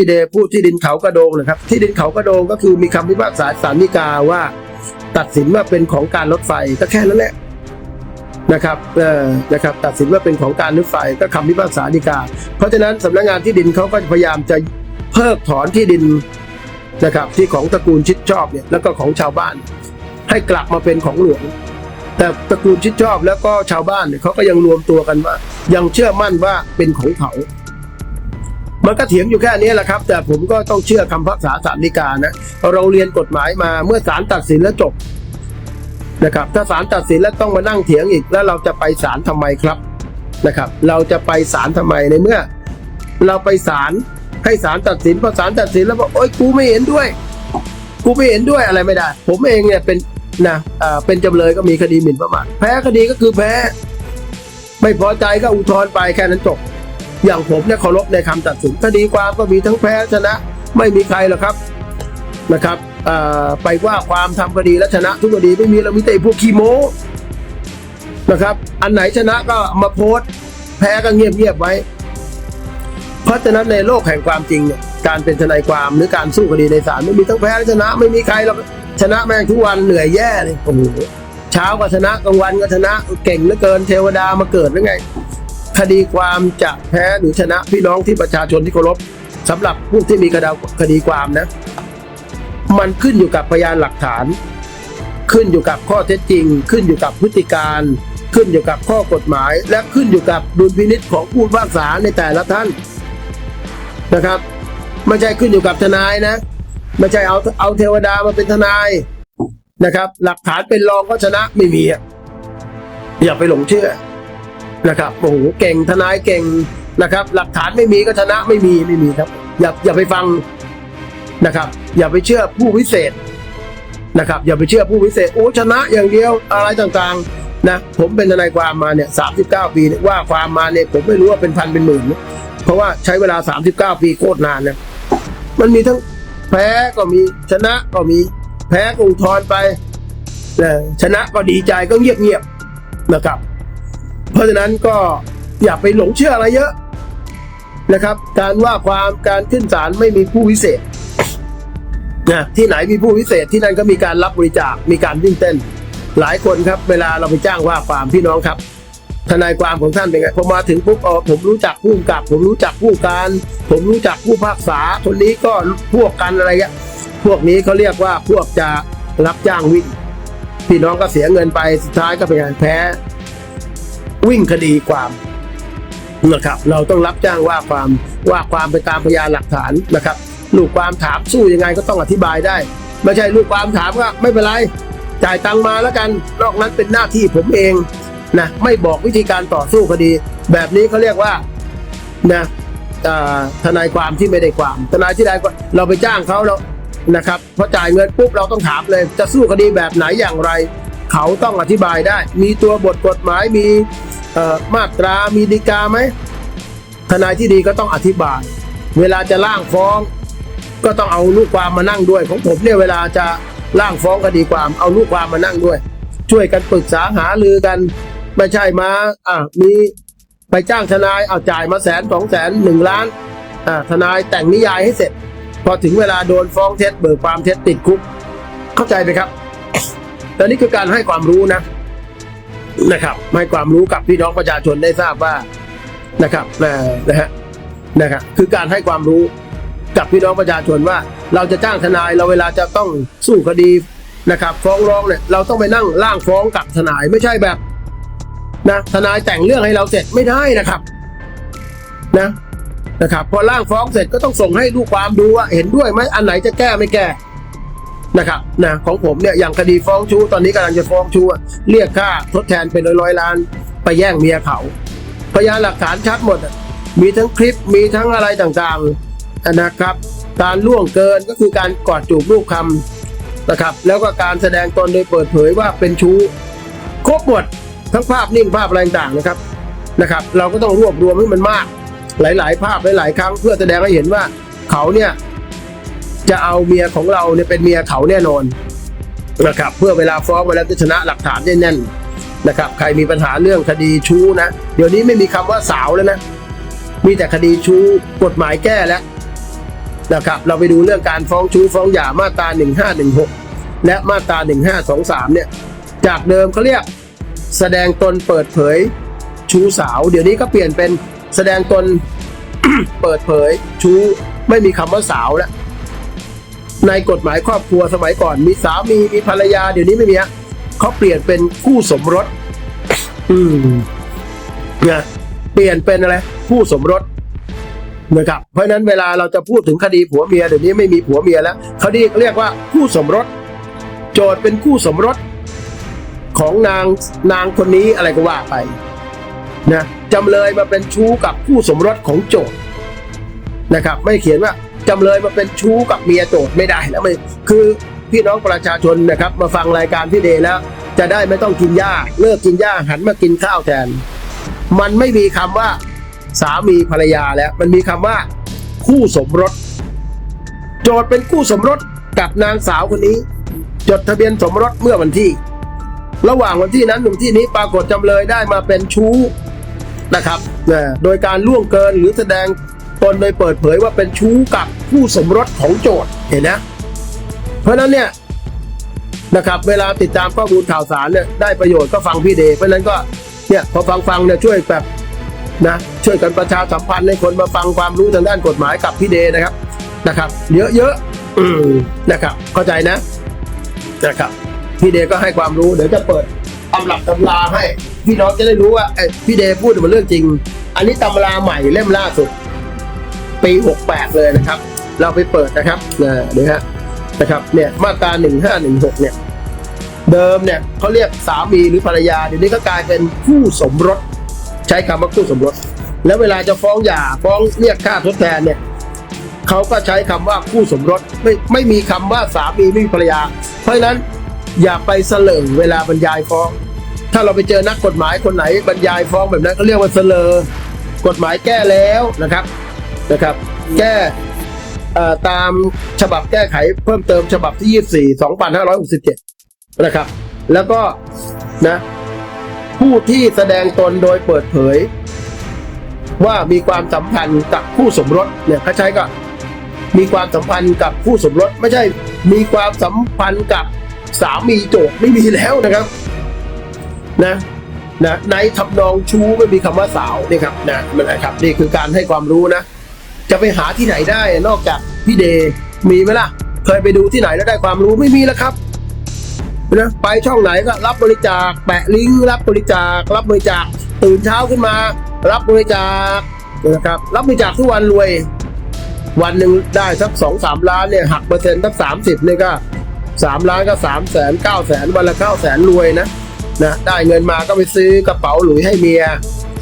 พี่เดพูดที่ดินเขากระโดงนะครับ ที่ดินเขากระโดงก็คือมีคำพิพากษาศาลฎีกาว่า ตัดสินว่าเป็นของการรถไฟก็แค่นั้นแหละนะครับเออนะครับ ตัดสินว่าเป็นของการรถไฟก็คำพิพากษาฎีกา เพราะฉะนั้นสำนักงานที่ดินเขาก็พยายามจะเพิกถอนที่ดินนะครับที่ของตระกูลชิดชอบเนี่ยแล้วก็ของชาวบ้าน ให้กลับมาเป็นของหลวง แต่ตระกูลชิดชอบแล้วก็ชาวบ้านเนี่ยเขาก็ยังรวมตัวกันว่า ยังเชื่อมั่นว่าเป็นของเขา มันก็เถียงอยู่แค่นี้แหละครับ แต่ผมก็ต้องเชื่อคำพิพากษาศาลฎีกานะเราเรียนกฎหมายมาเมื่อศาลตัดสินแล้วจบนะครับ ถ้าศาลตัดสินแล้วต้องมานั่งเถียงอีกแล้วเราจะไปศาลทำไมครับนะครับ เราจะไปศาลทำไมในเมื่อ เราไปศาลให้ศาลตัดสินพอศาลตัดสินแล้วบอกโอ๊ยกูไม่เห็นด้วย กูไม่เห็นด้วยอะไรไม่ได้ ผมเองเนี่ยเป็นนะอ่อเป็นจำเลยก็มีคดีหมิ่นประมาทแพ้คดีก็คือแพ้ ไม่พอใจก็อุทธรณ์ไปแค่นั้นจบ อย่างผมเนี่ยเคารพในคำตัดสินคดีความก็มีทั้งแพ้ชนะ ไม่มีใครหรอกครับนะครับไปว่าความทำคดีและชนะทุกคดีไม่มีเรามีแต่พวกขี้โม้นะครับ อันไหนชนะก็มาโพสต์แพ้ก็เงียบๆไว้ เพราะฉะนั้นในโลกแห่งความจริงเนี่ยการเป็นทนายความหรือการสู้คดีในศาลไม่มีทั้งแพ้และชนะไม่มีใครหรอกชนะแม่งทุกวันเหนื่อยแย่เลยโอ้โหเช้าก็ชนะกลางวันก็ชนะเก่งเหลือเกินเทวดามาเกิดหรือไง คดีความจะแพ้หรือชนะพี่น้องที่ประชาชนที่เคารพสำหรับผู้ที่มีคดีความนะ มันขึ้นอยู่กับพยานหลักฐาน ขึ้นอยู่กับข้อเท็จจริง ขึ้นอยู่กับพฤติการ ขึ้นอยู่กับข้อกฎหมาย และขึ้นอยู่กับดุลพินิษของผู้พิพากษาในแต่ละท่านนะครับไม่ใช่ขึ้นอยู่กับทนายนะไม่ใช่เอาเอาเทวดามาเป็นทนายนะครับ หลักฐานเป็นรองก็ชนะไม่มีอย่าไปหลงเชื่อ นะครับโอ้โหเก่งทนายเก่งนะครับ หลักฐานไม่มีก็ชนะไม่มีไม่มีครับ อย่าอย่าไปฟังนะครับ อย่าไปเชื่อผู้วิเศษนะครับ อย่าไปเชื่อผู้วิเศษโอ้ชนะอย่างเดียวอะไรต่างๆนะผมเป็นทนายความมาเนี่ยสาปีเนี่ยว่าความมาเนี่ยผมไม่รู้ว่าเป็นพันเป็นหมื่นเพราะว่าใช้เวลา 39 ปีโคตรนานนะมันมีทั้งแพ้ก็มีชนะก็มีแพ้ก็อุทธรณ์ไปนะชนะก็ดีใจก็เงียบๆนะครับ ราะฉะนั้นก็อย่าไปหลงเชื่ออะไรเยอะนะครับ การว่าความการขึ้นศาลไม่มีผู้วิเศษนะที่ไหนมีผู้วิเศษที่นั่นก็มีการรับบริจาคมีการวิ่งเต้น หลายคนครับ เวลาเราไปจ้างว่าความพี่น้องครับ ทนายความของท่านเป็นไงพอมาถึงปุ๊บเออผมรู้จักผู้กำกับ ผมรู้จักผู้การ ผมรู้จักผู้พิพากษาคนนี้ก็พวกกันอะไรเงี้ยพวกนี้เขาเรียกว่าพวกจะรับจ้างวิ่งพี่น้องก็เสียเงินไปสุดท้ายก็เป็นการแพ้ วิ่งคดีความนะครับเราต้องรับจ้างว่าความว่าความไปตามพยานหลักฐานนะครับ ลูกความถามสู้ยังไงก็ต้องอธิบายได้ ไม่ใช่ลูกความถามก็ไม่เป็นไร จ่ายตังมาแล้วกันนอกนั้นเป็นหน้าที่ผมเองนะไม่บอกวิธีการต่อสู้คดี แบบนี้เขาเรียกว่านะทนายความที่ไม่ได้ความ ทนายที่ได้ความเราไปจ้างเขาแล้วนะครับพอจ่ายเงินปุ๊บเราต้องถามเลยจะสู้คดีแบบไหนอย่างไร เขาต้องอธิบายได้ มีตัวบทกฎหมายมีมาตรามีดีกาไหมทนายที่ดีก็ต้องอธิบาย เวลาจะล่างฟ้อง ก็ต้องเอาลูกความมานั่งด้วย ของผมเนี่ยเวลาจะล่างฟ้องคดีความเอาลูกความมานั่งด้วย ช่วยกันปรึกษาหารือกันไม่ใช่มาอะมีไปจ้างทนายเอาจ่ายมาแสนสองแสนหนึ่งล้านอ่าทนายแต่งนิยายให้เสร็จ พอถึงเวลาโดนฟ้องเท็จเบิกความเท็จติดคุก เข้าใจไหมครับ แต่นี่คือการให้ความรู้นะนะครับให้ความรู้กับพี่น้องประชาชนได้ทราบว่านะครับนะฮะนะครับคือการให้ความรู้กับพี่น้องประชาชนว่า เราจะจ้างทนายเราเวลาจะต้องสู้คดีนะครับ ฟ้องร้องเนี่ยเราต้องไปนั่งล่างฟ้องกับทนายไม่ใช่แบบนะทนายแต่งเรื่องให้เราเสร็จไม่ได้นะครับนะนะครับ พอล่างฟ้องเสร็จก็ต้องส่งให้ลูกความดูว่าเห็นด้วยไหมอันไหนจะแก้ไม่แก้ นะครับนะของผมเนี่ยอย่างคดีฟ้องชู้ตอนนี้กำลังจะฟ้องชู้เรียกค่าทดแทนเป็นร้อยร้อยล้าน ไปแย่งเมียเขาพยานหลักฐานชัดหมด มีทั้งคลิปมีทั้งอะไรต่างๆนะครับ การล่วงเกินก็คือการกอดจูบลูกคำนะครับ แล้วก็การแสดงตนโดยเปิดเผยว่าเป็นชู้ครบหมดทั้งภาพนิ่งภาพอะไรต่างๆนะครับนะครับ เราก็ต้องรวบรวมให้มันมาก หลาย ๆ ภาพหลาย ๆ ครั้งเพื่อแสดงให้เห็นว่าเขาเนี่ย จะเอาเมียของเราเนี่ยเป็นเมียเขาแน่นอนนะครับเพื่อเวลาฟ้องเวลาจะชนะหลักฐานแน่นๆนะครับ ใครมีปัญหาเรื่องคดีชู้นะเดี๋ยวนี้ไม่มีคำว่าสาวแล้วนะมีแต่คดีชู้กฎหมายแก้แล้วนะครับ เราไปดูเรื่องการฟ้องชู้ฟ้องหย่ามาตรา 1516 และมาตรา 1523 เนี่ย จากเดิมเขาเรียกแสดงตนเปิดเผยชู้สาว เดี๋ยวนี้ก็เปลี่ยนเป็นแสดงตนเปิดเผยชู้ไม่มีคำว่าสาวแล้ว ในกฎหมายครอบครัวสมัยก่อน มีสามีมีภรรยาเดี๋ยวนี้ไม่มีฮะเขาเปลี่ยนเป็นคู่สมรส อืมนะเปลี่ยนเป็นอะไรคู่สมรสนะครับเพราะนั้นเวลาเราจะพูดถึงคดีผัวเมียเดี๋ยวนี้ไม่มีผัวเมียแล้วคดีเรียกว่าคู่สมรส โจทย์เป็นคู่สมรส ของนางนางคนนี้อะไรก็ว่าไปนะจำเลยมาเป็นชู้กับคู่สมรสของโจทย์นะครับ ไม่เขียนว่า จำเลยมาเป็นชู้กับเมียโจทย์ไม่ได้แล้วไม่คือพี่น้องประชาชนนะครับ มาฟังรายการพี่เดย์แล้ว จะได้ไม่ต้องกินหญ้าเลิกกินหญ้าหันมากินข้าวแทน มันไม่มีคำว่าสามีภรรยาแล้ว มันมีคำว่า คู่สมรส โจทย์เป็นคู่สมรสกับนางสาวคนนี้ จดทะเบียนสมรสเมื่อวันที่ ระหว่างวันที่นั้นถึงที่นี้ปรากฏจำเลยได้มาเป็นชู้นะครับนะโดยการล่วงเกินหรือแสดง ตนโดยเปิดเผยว่าเป็นชู้กับผู้สมรสของโจทย์เห็นนะ เพราะนั้นเนี่ยนะครับเวลาติดตามข้อมูลข่าวสารเนี่ยได้ประโยชน์ก็ฟังพี่เดเพราะนั้นก็เนี่ยพอฟังฟังเนี่ยช่วยแบบนะช่วยกันประชาสัมพันธ์ให้คนมาฟังความรู้ทางด้านกฎหมายกับพี่เดนะครับนะครับ เยอะๆอนะครับ เข้าใจนะนะครับพี่เดก็ให้ความรู้เดี๋ยวจะเปิดตำรับตำราให้ พี่น้องจะได้รู้ว่าพี่เดพูดเป็นเรื่องจริง อันนี้ตำราใหม่เล่มล่าสุด ปี 68 เลยนะครับ เราไปเปิดนะครับนะเดี๋ยวฮะนะครับเนี่ยมาตรา 1516 เนี่ย เดิมเนี่ยเขาเรียกสามีหรือภรรยาเดี๋ยวนี้ก็กลายเป็นคู่สมรส ใช้คำว่าคู่สมรส แล้วเวลาจะฟ้องหย่าฟ้องเรียกค่าทดแทนเนี่ยเขาก็ใช้คำว่าคู่สมรสไม่ไม่มีคำว่าสามีไม่มีภรรยา เพราะฉะนั้นอย่าไปเสลอเวลาบรรยายฟ้อง ถ้าเราไปเจอนักกฎหมายคนไหนบรรยายฟ้องแบบนั้นเขาเรียกว่าเสลอกฎหมายแก้แล้วนะครับ นะครับ แก้ตามฉบับแก้ไขเพิ่มเติมฉบับที่ 24 2567 นะครับ แล้วก็นะผู้ที่แสดงตนโดยเปิดเผย ว่ามีความสัมพันธ์กับคู่สมรสเนี่ยเขาใช้ก็มีความสัมพันธ์กับคู่สมรสไม่ใช่มีความสัมพันธ์กับสามีโจทย์ไม่มีแล้วนะครับนะนะในทำนองชู้ไม่มีคำว่าสาวนี่ครับนะมันนะครับนี่คือการให้ความรู้นะ จะไปหาที่ไหนได้นอกจากพี่เดย์มีไหมล่ะ เคยไปดูที่ไหนแล้วได้ความรู้ไม่มีแล้วครับนะไปช่องไหนก็รับบริจาค แปะลิงก์รับบริจาค รับบริจาค ตื่นเช้าขึ้นมา รับบริจาคนะครับรับบริจาคทุกวันรวย วันหนึ่งได้สักสองสามล้านเนี่ยหักเปอร์เซ็นต์สักสามสิบเนี่ยก็สามล้านก็สามแสนเก้าแสนวันละเก้าแสนรวยนะนะได้เงินมาก็ไปซื้อกระเป๋าหลุยให้เมีย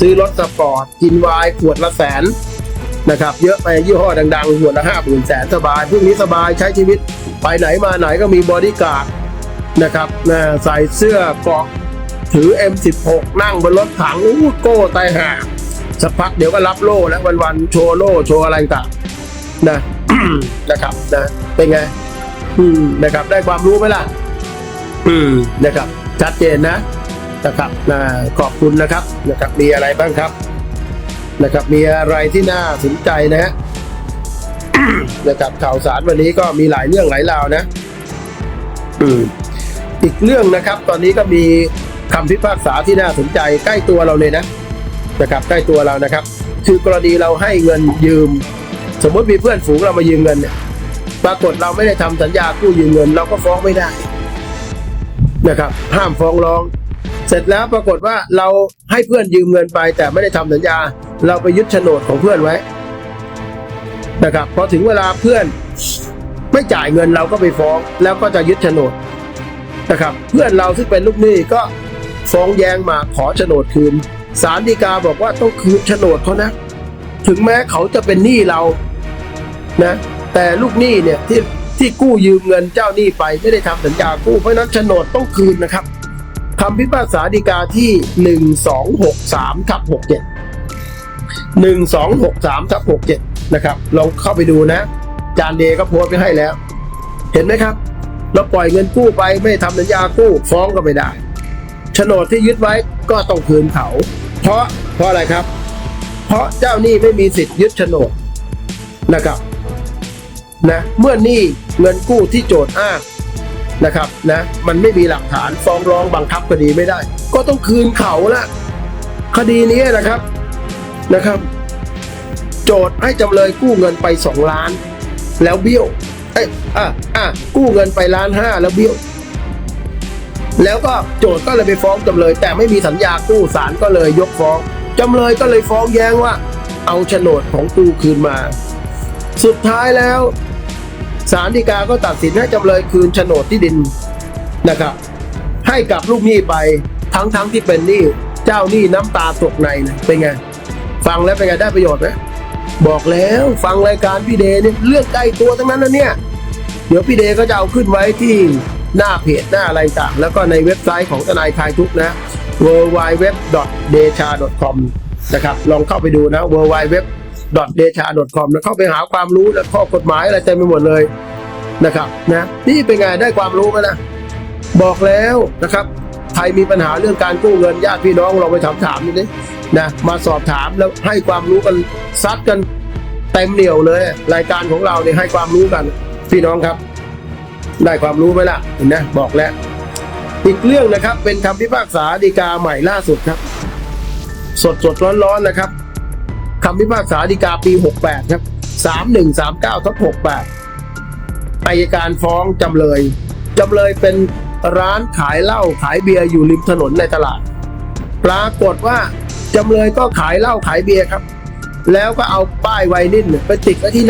ซื้อรถสปอร์ตกินวน์ขวดละแสน นะครับเยอะไปยี่ห้อดังๆหัวละห้าหมื่นแสนสบายพรุ่งนี้สบายใช้ชีวิตไปไหนมาไหนก็มีบอดี้การ์ดนะครับนะใส่เสื้อเกาะถือ M16 นั่งบนรถถังอู้โก้ตายห่าสักพักเดี๋ยวก็รับโล่แล้ววันๆโชว์โล่โชว์อะไรต่างนะนะครับนะเป็นไง อืมนะครับได้ความรู้ไหมล่ะ อืมนะครับ ชัดเจนนะนะครับนะขอบคุณนะครับนะครับมีอะไรบ้างครับ นะครับ มีอะไรที่น่าสนใจนะฮะนะครับข่าวสารวันนี้ก็มีหลายเรื่องหลายราวนะ อืมอีกเรื่องนะครับ ตอนนี้ก็มีคำพิพากษาที่น่าสนใจใกล้ตัวเราเลยนะนะครับ ใกล้ตัวเรานะครับ คือกรณีเราให้เงินยืม สมมติมีเพื่อนฝูงเรามายืมเงินเนี่ยปรากฏเราไม่ได้ทำสัญญากู้ยืมเงิน เราก็ฟ้องไม่ได้ นะครับ ห้ามฟ้องร้อง ร็จแล้วปรากฏว่าเราให้เพื่อนยืมเงินไป แต่ไม่ได้ทำสัญญา เราไปยึดโฉนดของเพื่อนไว้นะครับพอถึงเวลาเพื่อนไม่จ่ายเงินเราก็ไปฟ้อง แล้วก็จะยึดโฉนดนะครับ เพื่อนเราซึ่งเป็นลูกหนี้ก็ฟ้องแย้งมาขอโฉนดคืนศาลฎีกาบอกว่าต้องคืนโฉนดเขานะ ถึงแม้เขาจะเป็นหนี้เรานะแต่ลูกหนี้เนี่ยที่ที่กู้ยืมเงินเจ้าหนี้ไปไม่ได้ทำสัญญากู้เพราะนั้นโฉนดต้องคืนนะครับ คำพิพากษาฎีกาที่หนึ่งสองหกสามทับหกเจ็ดหนึ่งสองหกสามทับหกเจ็ดนะครับ ลองเข้าไปดูนะ จานเดก็โพสต์ไปให้แล้ว เห็นไหมครับ เราปล่อยเงินกู้ไปไม่ทำสัญญากู้ฟ้องก็ไม่ได้โฉนดที่ยึดไว้ก็ต้องคืนเขา เพราะเพราะอะไรครับ เพราะเจ้าหนี้ไม่มีสิทธิ์ยึดโฉนดนะครับนะเมื่อหนี้เงินกู้ที่โจทย์อ้าง นะครับนะมันไม่มีหลักฐานฟ้องร้องบังคับคดีไม่ได้ ก็ต้องคืนเขาละคดีนี้นะครับนะครับ โจทย์ให้จำเลยกู้เงินไปสองล้าน แล้วเบี้ยวเอ้ยอะอะกู้เงินไปล้านห้าแล้วเบี้ยวแล้วก็โจทย์ก็เลยไปฟ้องจำเลย แต่ไม่มีสัญญากู้ศาลก็เลยยกฟ้องจำเลยก็เลยฟ้องแย้งว่า เอาโฉนดของกูคืนมา สุดท้ายแล้ว ศาลฎีกาก็ตัดสินให้จำเลยคืนโฉนดที่ดินนะครับ ให้กับลูกหนี้ไปทั้งทั้งที่เป็นหนี้เจ้าหนี้น้ำตาตกในนะเป็นไง ฟังแล้วเป็นไงได้ประโยชน์ไหมบอกแล้วฟังรายการพี่เดเนี่ยเรื่องใกล้ตัวทั้งนั้นนะเนี่ย เดี๋ยวพี่เดก็จะเอาขึ้นไว้ที่หน้าเพจหน้าอะไรต่าง แล้วก็ในเว็บไซต์ของทนายคลายทุกนะ w w w d e c h a c o m นะครับลองเข้าไปดูนะ w w w d e c h a c o m นะเข้าไปหาความรู้และข้อกฎหมายอะไรเต็มไปหมดเลยนะครับนะนี่เป็นไงได้ความรู้ไหมนะบอกแล้วนะครับใครมีปัญหาเรื่องการกู้เงินญาติพี่น้องลองไปถามถามดูดินะมาสอบถามแล้วให้ความรู้กันซัดกันเต็มเหนียวเลย รายการของเราเนี่ยให้ความรู้กันพี่น้องครับ ได้ความรู้ไหมล่ะเห็นนะบอกแล้ว อีกเรื่องนะครับเป็นคำพิพากษาฎีกาใหม่ล่าสุดครับ สดสดร้อนร้อนๆนะครับ คำพิพากษาฎีกาปี 68 ครับ 3139ทับ68อายการฟ้องจำเลย จำเลยเป็นร้านขายเหล้าขายเบียร์อยู่ริมถนนในตลาด ปรากฏว่าจำเลยก็ขายเหล้าขายเบียร์ครับ แล้วก็เอาป้ายไวนิลเนี่ยไปติดไว้ที่